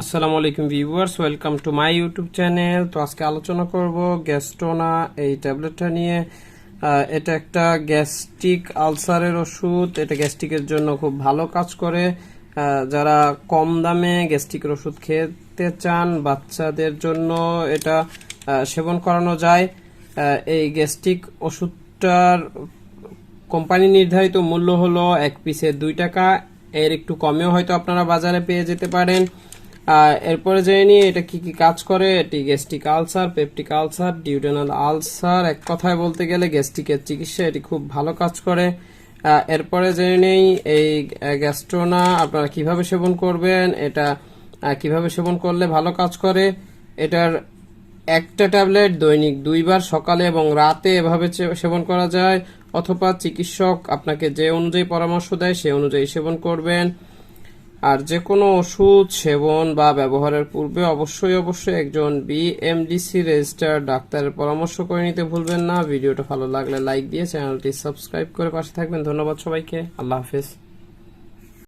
আসসালামু আলাইকুম viewers, welcome to my YouTube channel. তো আজকে আলোচনা করব গ্যাস্ট্রোনা, এই ট্যাবলেটটা নিয়ে। এটা একটা গ্যাস্ট্রিক আলসারের ওষুধ। এটা গ্যাস্ট্রিকের জন্য খুব ভালো কাজ করে। যারা কম দামে গ্যাস্ট্রিকের ওষুধ খেতে চান, বাচ্চাদের জন্য এটা সেবন করানো যায়। এই গ্যাস্ট্রিক ওষুধটার কোম্পানি নির্ধারিত মূল্য হলো এক পিসে দুই টাকা। এর একটু কমেও হয়তো আপনারা বাজারে পেয়ে যেতে পারেন। এরপরে জেনে নিয়ে এটা কি কি কাজ করে? এটি gastric ulcer peptic ulcer duodenal ulcer এক কথায় বলতে গেলে গ্যাস্ট্রিকের চিকিৎসা এটি খুব ভালো কাজ করে। এরপরে জেনে নেই, এই গ্যাস্ট্রোনা আপনারা কীভাবে সেবন করবেন? এটা কীভাবে সেবন করলে ভালো কাজ করে? এটার একটা ট্যাবলেট দৈনিক দুইবার সকালে এবং রাতে এভাবে সেবন করা যায়। অথবা চিকিৎসক আপনাকে যে অনুযায়ী পরামর্শ দেয় সেই অনুযায়ী সেবন করবেন। আর যে কোনো ওষুধ, সেবন বা ব্যবহারের পূর্বে অবশ্যই অবশ্যই একজন বিএমডিসি রেজিস্টার ডাক্তারের পরামর্শ করে নিতে ভুলবেন না। ভিডিওটা ভালো লাগলে লাইক দিয়ে চ্যানেলটি সাবস্ক্রাইব করে পাশে থাকবেন। ধন্যবাদ সবাইকে। আল্লাহ হাফেজ।